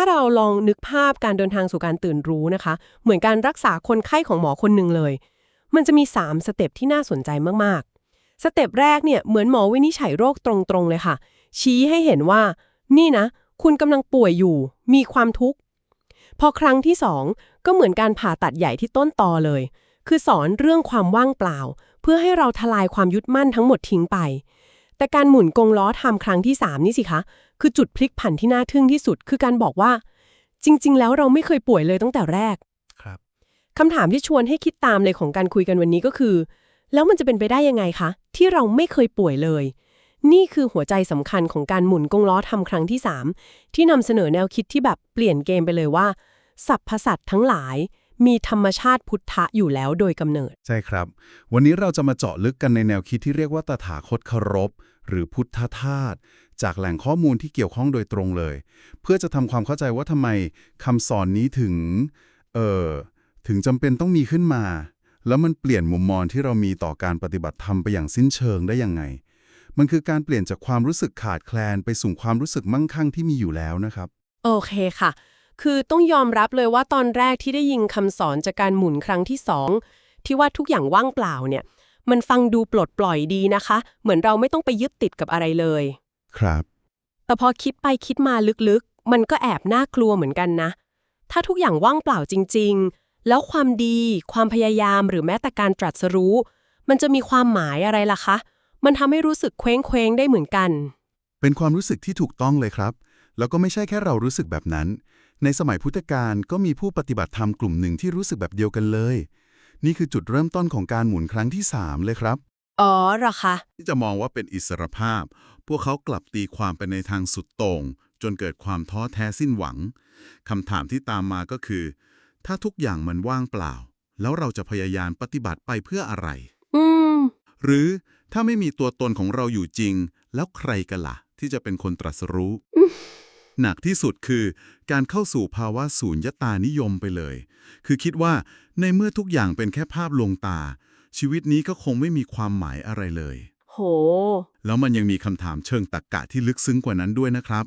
ถ้าเราลองนึกภาพการเดินทางสู่การตื่นรู้นะคะ เหมือนการรักษาคนไข้ของหมอคนหนึ่งเลย มันจะมี 3 สเต็ปที่น่าสนใจมากๆ สเต็ปแรกเนี่ยเหมือนหมอวินิจฉัยโรคตรงๆเลยค่ะ ชี้ให้เห็นว่า นี่นะ คุณกำลังป่วยอยู่ มีความทุกข์ พอครั้งที่ 2 ก็เหมือนการผ่าตัดใหญ่ที่ต้นตอเลย คือสอนเรื่องความว่างเปล่า เพื่อให้เราทลายความยึดมั่นทั้งหมดทิ้งไป แต่การหมุนกงล้อทำครั้งที่ 3 นี่สิคะ คือจุดพลิกผันที่น่าทึ่งที่สุด คือการบอกว่า จริง ๆ แล้วเราไม่เคยป่วยเลยตั้งแต่แรก ครับคำถามที่ชวนให้คิดตามเลยของการคุยกันวันนี้ก็คือ แล้วมันจะเป็นไปได้ยังไงคะ ที่เราไม่เคยป่วยเลย นี่คือหัวใจสำคัญของการหมุนกงล้อทำครั้งที่ 3 ที่นำเสนอแนวคิดที่แบบเปลี่ยนเกมไปเลยว่าสรรพสัตว์ทั้งหลายมีธรรมชาติพุทธะอยู่แล้วโดยกำเนิด ใช่ครับ วันนี้เราจะมาเจาะลึกกันในแนวคิดที่เรียกว่าตถาคตเคารพ หรือพุทธทาสจากแหล่งข้อมูลที่เกี่ยวข้องโดยตรงเลย เพื่อจะทำความเข้าใจว่าทำไมคำสอนนี้ถึง เออถึงจำเป็นต้องมีขึ้นมา แล้วมันเปลี่ยนมุมมองที่เรามีต่อการปฏิบัติธรรมไปอย่างสิ้นเชิงได้ยังไง มันคือการเปลี่ยนจากความรู้สึกขาดแคลนไปสู่ความรู้สึกมั่งคั่งที่มีอยู่แล้วนะครับ โอเคค่ะ คือต้องยอมรับเลยว่าตอนแรกที่ได้ยินคำสอนจากการหมุนครั้งที่สองที่ว่าทุกอย่างว่างเปล่าเนี่ย มันฟังดูปลดปล่อยดีนะคะ เหมือนเราไม่ต้องไปยึดติดกับอะไรเลย ครับ แต่พอคิดไปคิดมาลึกๆ มันก็แอบน่ากลัวเหมือนกันนะ ถ้าทุกอย่างว่างเปล่าจริง ๆ แล้วความดี ความพยายามหรือแม้แต่การตรัสรู้ มันจะมีความหมายอะไรล่ะคะ มันทำให้รู้สึกเคว้งเคว้งๆได้เหมือนกัน เป็นความรู้สึกที่ถูกต้องเลยครับ แล้วก็ไม่ใช่แค่เรารู้สึกแบบนั้น ในสมัยพุทธกาลก็มีผู้ปฏิบัติธรรมกลุ่มหนึ่งที่รู้สึกแบบเดียวกันเลย นี่คือจุดเริ่มต้นของการหมุนครั้งที่ 3 เลยครับ อ๋อเหรอคะ ที่จะมองว่าเป็นอิสรภาพ พวกเขากลับตีความไปในทางสุดโต่งจนเกิดความท้อแท้สิ้นหวังคำถามที่ตามมาก็คือ ถ้าทุกอย่างมันว่างเปล่า แล้วเราจะพยายามปฏิบัติไปเพื่ออะไร อืม หรือถ้าไม่มีตัวตนของเราอยู่จริง แล้วใครกันล่ะ ที่จะเป็นคนตรัสรู้ หนักที่สุดคือการเข้าสู่ภาวะสูญญตานิยมไปเลย คือคิดว่าในเมื่อทุกอย่างเป็นแค่ภาพลวงตา ชีวิตนี้ก็คงไม่มีความหมายอะไรเลย โห แล้วมันยังมีคำถามเชิงตรรกะที่ลึกซึ้งกว่านั้นด้วยนะครับ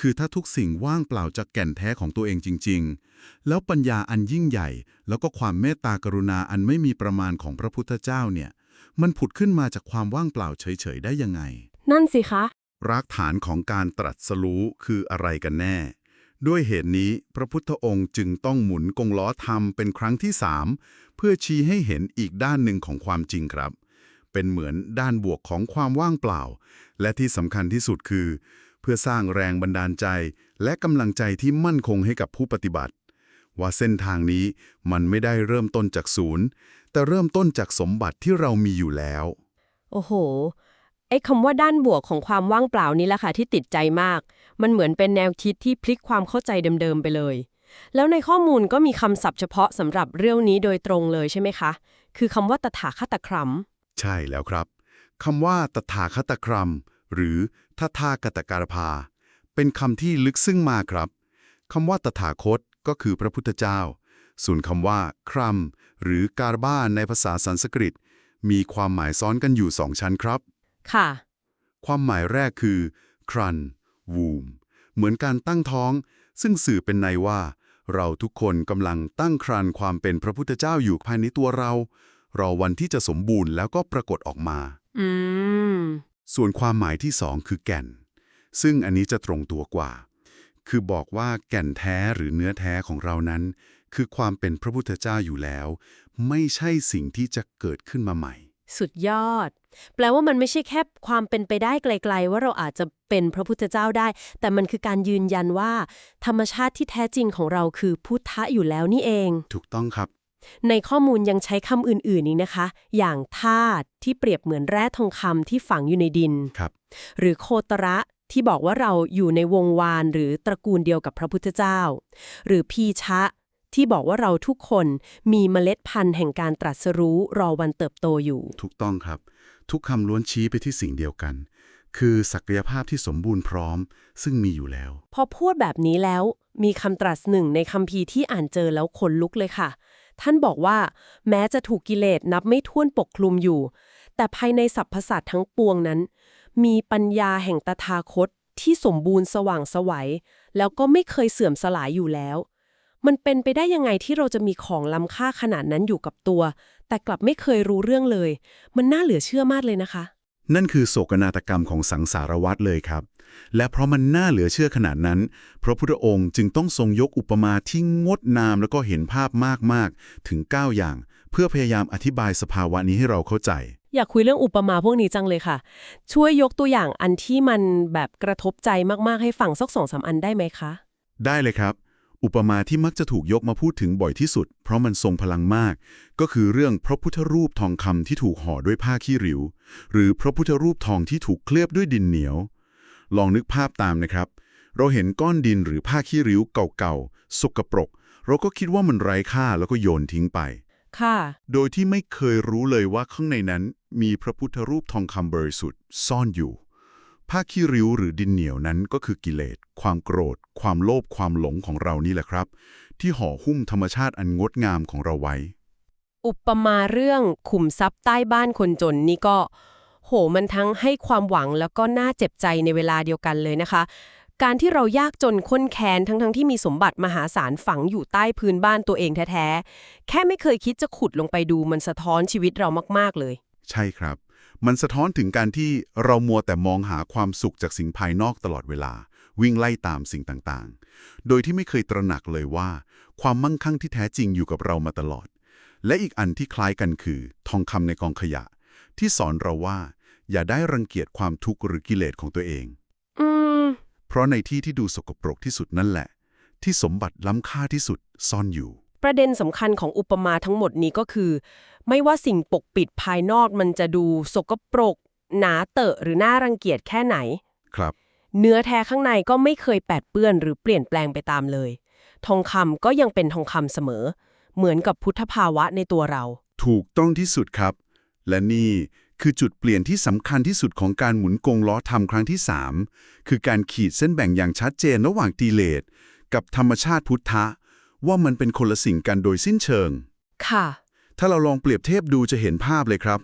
คือถ้าทุกสิ่งว่างเปล่าจากแก่นแท้ของตัวเองจริง ๆ แล้วปัญญาอันยิ่งใหญ่ แล้วก็ความเมตตากรุณาอันไม่มีประมาณของพระพุทธเจ้าเนี่ย มันผุดขึ้นมาจากความว่างเปล่าเฉยๆได้ยังไง นั่นสิคะ รากฐานของการตรัสรู้คืออะไรกันแน่ ด้วยเหตุนี้พระพุทธองค์จึงต้องหมุนกงล้อธรรมเป็นครั้งที่สามเพื่อชี้ให้เห็นอีกด้านหนึ่งของความจริงครับ เป็นเหมือนด้านบวกของความว่างเปล่า และที่สำคัญที่สุดคือ เพื่อสร้างแรงบันดาลใจ และกำลังใจที่มั่นคงให้กับผู้ปฏิบัติ ว่าเส้นทางนี้มันไม่ได้เริ่มต้นจากศูนย์ แต่เริ่มต้นจากสมบัติที่เรามีอยู่แล้ว โอ้โห ไอ้คำว่าด้านบวกของความว่างเปล่านี่แหละค่ะที่ติดใจมาก มันเหมือนเป็นแนวคิดที่พลิกความเข้าใจเดิมๆไปเลย แล้วในข้อมูลก็มีคำศัพท์เฉพาะสำหรับเรื่องนี้โดยตรงเลยใช่ไหมคะ คือคำว่าตถาคตครัมใช่แล้วครับคำว่าตถาคตครัมหรือทัทากตการภาเป็นคำที่ลึกซึ้งมากครับคำว่าตถาคตก็คือพระพุทธเจ้า ส่วนคำว่าครัมหรือการบ้านในภาษาสันสกฤต มีความหมายซ้อนกันอยู่สองชั้นครับ ค่ะ ความหมายแรกคือ ครัน วูม เหมือนการตั้งท้อง ซึ่งสื่อเป็นในว่า เราทุกคนกำลังตั้งครันความเป็นพระพุทธเจ้าอยู่ภายในตัวเรา รอวันที่จะสมบูรณ์แล้วก็ปรากฏออกมา อืม ส่วนความหมายที่สองคือแก่น ซึ่งอันนี้จะตรงตัวกว่า คือบอกว่าแก่นแท้หรือเนื้อแท้ของเรานั้น คือความเป็นพระพุทธเจ้าอยู่แล้ว ไม่ใช่สิ่งที่จะเกิดขึ้นมาใหม่ สุดยอด แปลว่ามันไม่ใช่แค่ความเป็นไปได้ไกล ๆ ว่าเราอาจจะเป็นพระพุทธเจ้าได้ แต่มันคือการยืนยันว่า ธรรมชาติที่แท้จริงของเราคือพุทธะอยู่แล้วนี่เอง ถูกต้องครับ ในข้อมูลยังใช้คำอื่นๆอีกนะคะ อย่างธาตุที่เปรียบเหมือนแร่ทองคำที่ฝังอยู่ในดินครับ หรือโคตระที่บอกว่าเราอยู่ในวงวานหรือตระกูลเดียวกับพระพุทธเจ้า หรือพีชะ ที่บอกว่าเราทุกคนมีเมล็ดพันธุ์แห่งการตรัสรู้รอวันเติบโตอยู่ ถูกต้องครับ ทุกคำล้วนชี้ไปที่สิ่งเดียวกัน คือศักยภาพที่สมบูรณ์พร้อม ซึ่งมีอยู่แล้ว พอพูดแบบนี้แล้วมีคำตรัสหนึ่งในคัมภีร์ที่อ่านเจอแล้วขนลุกเลยค่ะ ท่านบอกว่า แม้จะถูกกิเลสนับไม่ถ้วนปกคลุมอยู่ แต่ภายในสรรพสัตว์ทั้งปวงนั้น มีปัญญาแห่งตถาคตที่สมบูรณ์สว่างไสวัยแล้วก็ไม่เคยเสื่อมสลายอยู่แล้ว มันเป็นไปได้ยังไงที่เราจะมีของล้ำค่าขนาดนั้นอยู่กับตัว แต่กลับไม่เคยรู้เรื่องเลย มันน่าเหลือเชื่อมากเลยนะคะ นั่นคือโศกนาฏกรรมของสังสารวัตรเลยครับ และเพราะมันน่าเหลือเชื่อขนาดนั้น พระพุทธองค์จึงต้องทรงยกอุปมาที่งดงามแล้วก็เห็นภาพมากๆ ถึง 9 อย่าง เพื่อพยายามอธิบายสภาวะนี้ให้เราเข้าใจ อยากคุยเรื่องอุปมาพวกนี้จังเลยค่ะ ช่วยยกตัวอย่างอันที่มันแบบกระทบใจมากๆให้ฟังสักสองสามอันได้ไหมคะ ได้เลยครับ อุปมาที่มักจะถูกยกมาพูดถึงบ่อยที่สุด เพราะมันทรงพลังมาก ก็คือเรื่องพระพุทธรูปทองคำที่ถูกห่อด้วยผ้าขี้ริ้ว หรือพระพุทธรูปทองที่ถูกเคลือบด้วยดินเหนียว ลองนึกภาพตามนะครับ เราเห็นก้อนดินหรือผ้าขี้ริ้วเก่าๆสกปรก เราก็คิดว่ามันไร้ค่าแล้วก็โยนทิ้งไปค่ะ โดยที่ไม่เคยรู้เลยว่าข้างในนั้นมีพระพุทธรูปทองคำบริสุทธิ์ซ่อนอยู่ ผ้าขี้ริ้วหรือดินเหนียวนั้นก็คือกิเลส ความโกรธ ความโลภความหลงของเรานี่แหละครับ ที่ห่อหุ้มธรรมชาติอันงดงามของเราไว้ อุปมาเรื่องขุมทรัพย์ใต้บ้านคนจนนี่ก็ โหมันทั้งให้ความหวังแล้วก็น่าเจ็บใจในเวลาเดียวกันเลยนะคะ การที่เรายากจนข้นแค้นทั้งๆทที่มีสมบัติมหาศาลฝังอยู่ใต้พื้นบ้านตัวเองแท้ๆแค่ไม่เคยคิดจะขุดลงไปดูมันสะท้อนชีวิตเรามากๆเลย ใช่ครับ มันสะท้อนถึงการที่เรามัวแต่มองหาความสุขจากสิ่งภายนอกตลอดเวลา วิ่งไล่ตามสิ่งต่างๆ โดยที่ไม่เคยตระหนักเลยว่า ความมั่งคั่งที่แท้จริงอยู่กับเรามาตลอด และอีกอันที่คล้ายกันคือ ทองคำในกองขยะ ที่สอนเราว่า อย่าได้รังเกียจความทุกข์หรือกิเลสของตัวเองอืมเพราะในที่ที่ดูสกปรกที่สุดนั่นแหละ ที่สมบัติล้ำค่าที่สุดซ่อนอยู่ ประเด็นสำคัญของอุปมาทั้งหมดนี้ก็คือ ไม่ว่าสิ่งปกปิดภายนอกมันจะดูสกปรก หนาเตอะหรือน่ารังเกียจแค่ไหน ครับ เนื้อแท้ข้างในก็ไม่เคยแปดเปื้อนหรือเปลี่ยนแปลงไปตามเลย ทองคำก็ยังเป็นทองคำเสมอ เหมือนกับพุทธภาวะในตัวเรา ถูกต้องที่สุดครับ และนี่คือจุดเปลี่ยนที่สำคัญที่สุดของการหมุนกงล้อธรรมครั้งที่ 3 คือการขีดเส้นแบ่งอย่างชัดเจนระหว่างกิเลสกับธรรมชาติพุทธะ ว่ามันเป็นคนละสิ่งกันโดยสิ้นเชิง ค่ะ ถ้าเราลองเปรียบเทียบดูจะเห็นภาพเลยครับ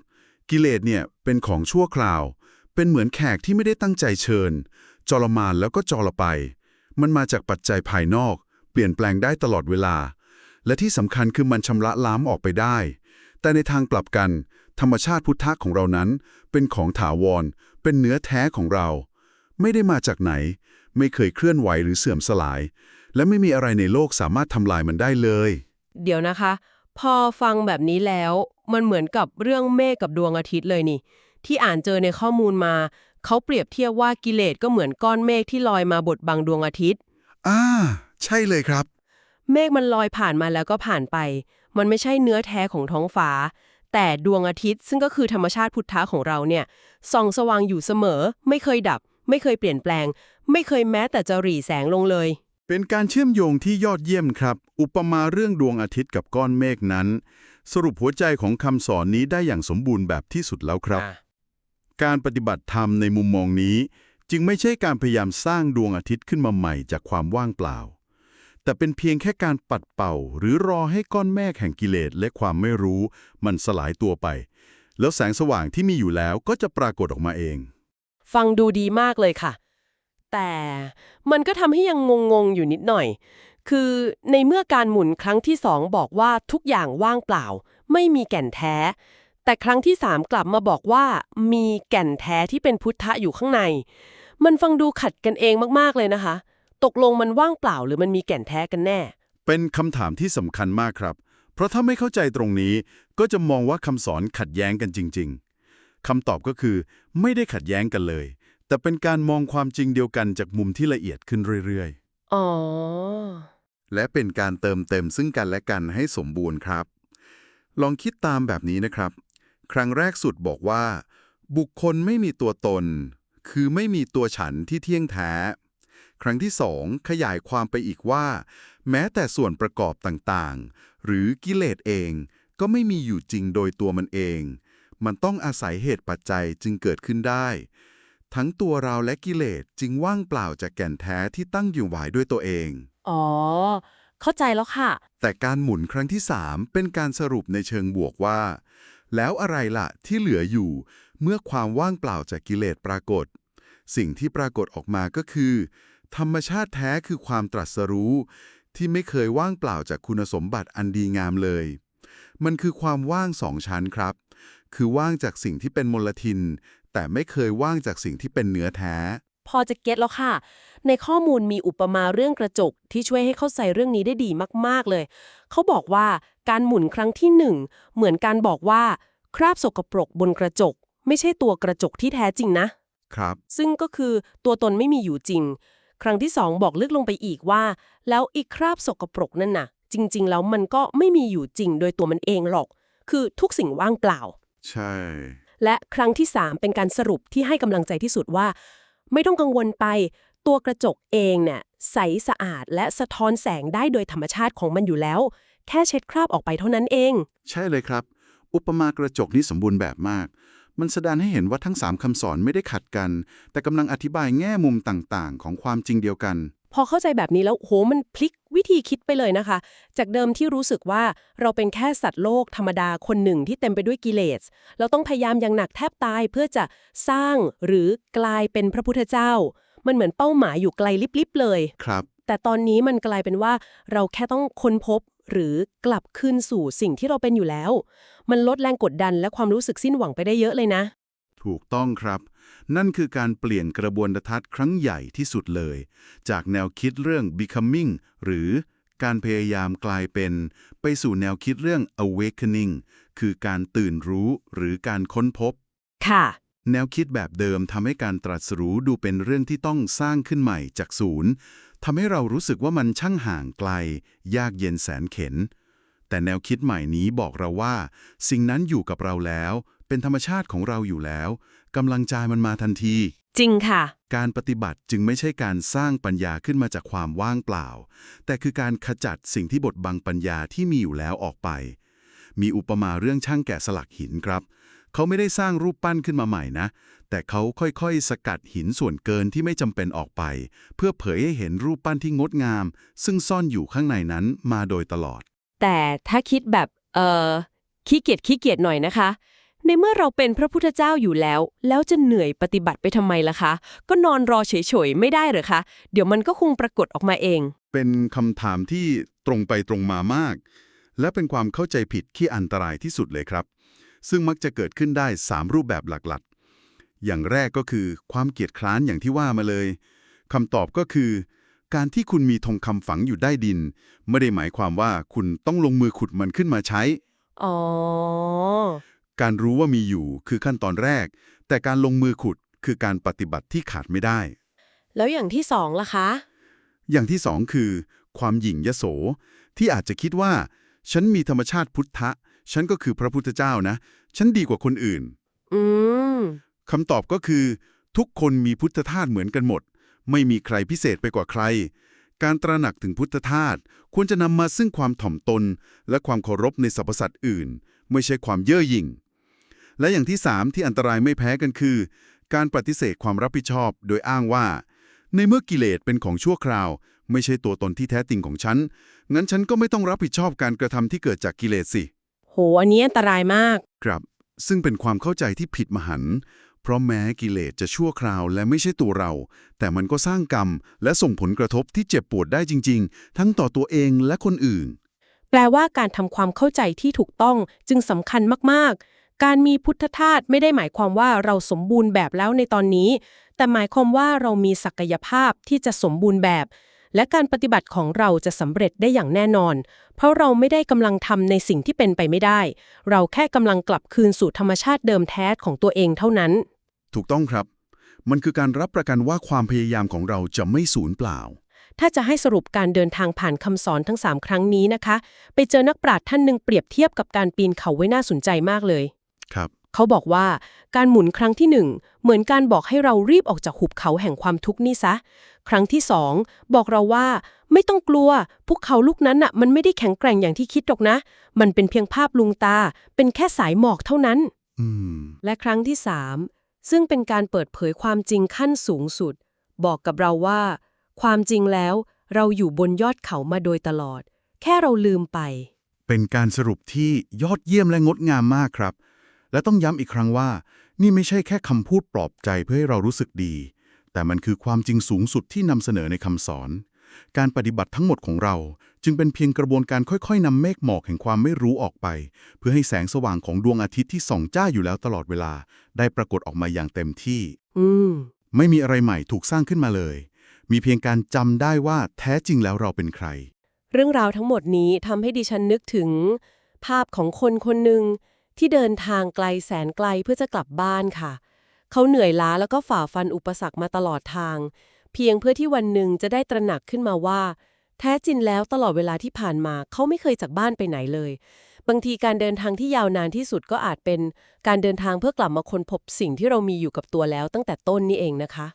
กิเลสเนี่ยเป็นของชั่วคราว เป็นเหมือนแขกที่ไม่ได้ตั้งใจเชิญ จรมานแล้วก็จรไป มันมาจากปัจจัยภายนอก เปลี่ยนแปลงได้ตลอดเวลา และที่สำคัญคือมันชำระล้ำออกไปได้ แต่ในทางกลับกัน ธรรมชาติพุทธะของเรานั้น เป็นของถาวร เป็นเนื้อแท้ของเรา ไม่ได้มาจากไหน ไม่เคยเคลื่อนไหวหรือเสื่อมสลาย และไม่มีอะไรในโลกสามารถทำลายมันได้เลย เดี๋ยวนะคะ พอฟังแบบนี้แล้ว มันเหมือนกับเรื่องเมฆกับดวงอาทิตย์เลยนี่ ที่อ่านเจอในข้อมูลมา เขาเปรียบเทียบว่ากิเลสก็เหมือนก้อนเมฆที่ลอยมาบดบังดวงอาทิตย์ อ่า ใช่เลยครับ เมฆมันลอยผ่านมาแล้วก็ผ่านไป มันไม่ใช่เนื้อแท้ของท้องฟ้า แต่ดวงอาทิตย์ซึ่งก็คือธรรมชาติพุทธะของเราเนี่ยส่องสว่างอยู่เสมอ ไม่เคยดับ ไม่เคยเปลี่ยนแปลง ไม่เคยแม้แต่จะหรี่แสงลงเลย เป็นการเชื่อมโยงที่ยอดเยี่ยมครับ อุปมาเรื่องดวงอาทิตย์กับก้อนเมฆนั้น สรุปหัวใจของคำสอนนี้ได้อย่างสมบูรณ์แบบที่สุดแล้วครับ การปฏิบัติธรรมในมุมมองนี้ จึงไม่ใช่การพยายามสร้างดวงอาทิตย์ขึ้นมาใหม่จากความว่างเปล่า แต่เป็นเพียงแค่การปัดเป่า หรือรอให้ก้อนเมฆแห่งกิเลสและความไม่รู้ มันสลายตัวไป แล้วแสงสว่างที่มีอยู่แล้วก็จะปรากฏออกมาเอง ฟังดูดีมากเลยค่ะ แต่มันก็ทำให้ยังงงๆอยู่นิดหน่อย คือในเมื่อการหมุนครั้งที่สองบอกว่าทุกอย่างว่างเปล่า ไม่มีแก่นแท้ แต่ครั้งที่สามกลับมาบอกว่า มีแก่นแท้ที่เป็นพุทธะอยู่ข้างใน มันฟังดูขัดกันเองมากๆเลยนะคะ ตกลงมันว่างเปล่าหรือมันมีแก่นแท้กันแน่ เป็นคำถามที่สำคัญมากครับ เพราะถ้าไม่เข้าใจตรงนี้ ก็จะมองว่าคำสอนขัดแย้งกันจริง ๆคำตอบก็คือไม่ได้ขัดแย้งกันเลย แต่เป็นการมองความจริงเดียวกันจากมุมที่ละเอียดขึ้นเรื่อยอ๋อๆและเป็นการเติมเต็มซึ่งกันและกันให้สมบูรณ์ครับ ลองคิดตามแบบนี้นะครับ ครั้งแรกสุดบอกว่า บุคคลไม่มีตัวตน คือไม่มีตัวฉันที่เที่ยงแท้ ครั้งที่สองขยายความไปอีกว่า แม้แต่ส่วนประกอบต่างๆ หรือกิเลสเองก็ไม่มีอยู่จริงโดยตัวมันเอง มันต้องอาศัยเหตุปัจจัยจึงเกิดขึ้นได้ ทั้งตัวเราและกิเลสจึงว่างเปล่าจากแก่นแท้ที่ตั้งอยู่ไหวด้วยตัวเอง อ๋อ เข้าใจแล้วค่ะ แต่การหมุนครั้งที่ 3 เป็นการสรุปในเชิงบวกว่า แล้วอะไรล่ะที่เหลืออยู่ เมื่อความว่างเปล่าจากกิเลสปรากฏ สิ่งที่ปรากฏออกมาก็คือ ธรรมชาติแท้คือความตรัสรู้ ที่ไม่เคยว่างเปล่าจากคุณสมบัติอันดีงามเลย มันคือความว่างสองชั้นครับคือว่างจากสิ่งที่เป็นมลทิน แต่ไม่เคยว่างจากสิ่งที่เป็นเนื้อแท้ พอจะเก็ตแล้วค่ะ ในข้อมูลมีอุปมาเรื่องกระจก ที่ช่วยให้เข้าใจเรื่องนี้ได้ดีมาก ๆ เลย เขาบอกว่าการหมุนครั้งที่หนึ่งเหมือนการบอกว่า คราบสกปรกบนกระจก ไม่ใช่ตัวกระจกที่แท้จริงนะ ครับ ซึ่งก็คือตัวตนไม่มีอยู่จริง ครั้งที่สองบอกลึกลงไปอีกว่า แล้วอีกคราบสกปรกนั่นน่ะ จริง ๆ แล้วมันก็ไม่มีอยู่จริงโดยตัวมันเองหรอก คือทุกสิ่งว่างเปล่า ใช่ และครั้งที่ 3 เป็นการสรุปที่ให้กำลังใจที่สุดว่า ไม่ต้องกังวลไปตัวกระจกเองเนี่ยใสสะอาดและสะท้อนแสงได้โดยธรรมชาติของมันอยู่แล้ว แค่เช็ดคราบออกไปเท่านั้นเอง ใช่เลยครับ อุปมากระจกนี้สมบูรณ์แบบมาก มันแสดงให้เห็นว่าทั้งสามคำสอนไม่ได้ขัดกัน แต่กำลังอธิบายแง่มุมต่างๆ ของความจริงเดียวกัน พอเข้าใจแบบนี้แล้วโหมันพลิกวิธีคิดไปเลยนะคะ จากเดิมที่รู้สึกว่าเราเป็นแค่สัตว์โลกธรรมดาคนหนึ่งที่เต็มไปด้วยกิเลส เราต้องพยายามอย่างหนักแทบตายเพื่อจะสร้างหรือกลายเป็นพระพุทธเจ้า มันเหมือนเป้าหมายอยู่ไกลลิบๆเลยครับ แต่ตอนนี้มันกลายเป็นว่าเราแค่ต้องค้นพบหรือกลับคืนสู่สิ่งที่เราเป็นอยู่แล้ว มันลดแรงกดดันและความรู้สึกสิ้นหวังไปได้เยอะเลยนะ ถูกต้องครับ นั่นคือการเปลี่ยนกระบวนทัศน์ครั้งใหญ่ที่สุดเลย จากแนวคิดเรื่อง becoming หรือการพยายามกลายเป็น ไปสู่แนวคิดเรื่อง awakening คือการตื่นรู้หรือการค้นพบ ค่ะ แนวคิดแบบเดิมทำให้การตรัสรู้ดูเป็นเรื่องที่ต้องสร้างขึ้นใหม่จากศูนย์ทำให้เรารู้สึกว่ามันช่างห่างไกล ยากเย็นแสนเข็น แต่แนวคิดใหม่นี้บอกเราว่า สิ่งนั้นอยู่กับเราแล้ว เป็นธรรมชาติของเราอยู่แล้วกำลังใจมันมาทันที จริงค่ะ การปฏิบัติจึงไม่ใช่การสร้างปัญญาขึ้นมาจากความว่างเปล่า แต่คือการขจัดสิ่งที่บดบังปัญญาที่มีอยู่แล้วออกไป มีอุปมาเรื่องช่างแกะสลักหินครับ เขาไม่ได้สร้างรูปปั้นขึ้นมาใหม่นะ แต่เขาค่อยๆ สกัดหินส่วนเกินที่ไม่จำเป็นออกไป เพื่อเผยให้เห็นรูปปั้นที่งดงาม ซึ่งซ่อนอยู่ข้างในนั้นมาโดยตลอด แต่ถ้าคิดแบบเออขี้เกียจขี้เกียจหน่อยนะคะ ในเมื่อเราเป็นพระพุทธเจ้าอยู่แล้ว แล้วจะเหนื่อยปฏิบัติไปทำไมล่ะคะ ก็นอนรอเฉยๆไม่ได้เหรอคะ เดี๋ยวมันก็คงปรากฏออกมาเอง เป็นคำถามที่ตรงไปตรงมามาก และเป็นความเข้าใจผิดที่อันตรายที่สุดเลยครับ ซึ่งมักจะเกิดขึ้นได้ 3 รูปแบบหลักๆ อย่างแรกก็คือความเกียจคร้านอย่างที่ว่ามาเลยคำตอบก็คือ การที่คุณมีทองคำฝังอยู่ใต้ดิน ไม่ได้หมายความว่าคุณต้องลงมือขุดมันขึ้นมาใช้ อ๋อ การรู้ว่ามีอยู่คือขั้นตอนแรก แต่การลงมือขุดคือการปฏิบัติที่ขาดไม่ได้ แล้วอย่างที่สองล่ะคะ อย่างที่สองคือ ความหยิ่งยโส ที่อาจจะคิดว่า ฉันมีธรรมชาติพุทธะ ฉันก็คือพระพุทธเจ้านะ ฉันดีกว่าคนอื่น อืมคำตอบก็คือ ทุกคนมีพุทธทาสเหมือนกันหมด ไม่มีใครพิเศษไปกว่าใคร การตระหนักถึงพุทธทาสควรจะนำมาซึ่งความถ่อมตน และความเคารพในสรรพสัตว์อื่น ไม่ใช่ความเย่อหยิ่ง และอย่างที่สามที่อันตรายไม่แพ้กันคือ การปฏิเสธความรับผิดชอบ โดยอ้างว่า ในเมื่อกิเลสเป็นของชั่วคราว ไม่ใช่ตัวตนที่แท้จริงของฉัน งั้นฉันก็ไม่ต้องรับผิดชอบการกระทำที่เกิดจากกิเลสสิ โห อันนี้อันตรายมาก ครับ ซึ่งเป็นความเข้าใจที่ผิดมหันต์เพราะแม้กิเลสจะชั่วคราวและไม่ใช่ตัวเรา แต่มันก็สร้างกรรม และส่งผลกระทบที่เจ็บปวดได้จริง ๆ ทั้งต่อตัวเองและคนอื่น แปลว่าการทำความเข้าใจที่ถูกต้องจึงสำคัญมากๆ การมีพุทธทาสไม่ได้หมายความว่าเราสมบูรณ์แบบแล้วในตอนนี้ แต่หมายความว่าเรามีศักยภาพที่จะสมบูรณ์แบบ และการปฏิบัติของเราจะสำเร็จได้อย่างแน่นอน เพราะเราไม่ได้กำลังทำในสิ่งที่เป็นไปไม่ได้ เราแค่กำลังกลับคืนสู่ธรรมชาติเดิมแท้ของตัวเองเท่านั้น ถูกต้องครับ มันคือการรับประกันว่าความพยายามของเราจะไม่สูญเปล่าถ้าจะให้สรุปการเดินทางผ่านคำสอนทั้ง 3 ครั้งนี้นะคะ ไปเจอนักปราชญ์ท่านหนึ่งเปรียบเทียบกับการปีนเขาไว้น่าสนใจมากเลยครับ เขาบอกว่าการหมุนครั้งที่หนึ่งเหมือนการบอกให้เรารีบออกจากหุบเขาแห่งความทุกข์นี่ซะ ครั้งที่สองบอกเราว่าไม่ต้องกลัวภูเขาลูกนั้นน่ะมันไม่ได้แข็งแกร่งอย่างที่คิดหรอกนะ มันเป็นเพียงภาพลวงตา เป็นแค่สายหมอกเท่านั้นอืมและครั้งที่สามซึ่งเป็นการเปิดเผยความจริงขั้นสูงสุด บอกกับเราว่า ความจริงแล้วเราอยู่บนยอดเขามาโดยตลอด แค่เราลืมไป เป็นการสรุปที่ยอดเยี่ยมและงดงามมากครับ และต้องย้ำอีกครั้งว่า นี่ไม่ใช่แค่คำพูดปลอบใจเพื่อให้เรารู้สึกดี แต่มันคือความจริงสูงสุดที่นำเสนอในคำสอน การปฏิบัติทั้งหมดของเรา จึงเป็นเพียงกระบวนการค่อยๆนำเมฆหมอกแห่งความไม่รู้ออกไป เพื่อให้แสงสว่างของดวงอาทิตย์ที่ส่องจ้าอยู่แล้วตลอดเวลา ได้ปรากฏออกมาอย่างเต็มที่อืมไม่มีอะไรใหม่ถูกสร้างขึ้นมาเลย มีเพียงการจำได้ว่าแท้จริงแล้วเราเป็นใคร เรื่องราวทั้งหมดนี้ทำให้ดิฉันนึกถึง ภาพของคนคนหนึ่ง ที่เดินทางไกลแสนไกลเพื่อจะกลับบ้านค่ะ เขาเหนื่อยล้าแล้วก็ฝ่าฟันอุปสรรคมาตลอดทาง เพียงเพื่อที่วันหนึ่งจะได้ตระหนักขึ้นมาว่า แท้จริงแล้วตลอดเวลาที่ผ่านมาเขาไม่เคยจากบ้านไปไหนเลย บางทีการเดินทางที่ยาวนานที่สุดก็อาจเป็น การเดินทางเพื่อกลับมาค้นพบสิ่งที่เรามีอยู่กับตัวแล้วตั้งแต่ต้นนี่เองนะคะ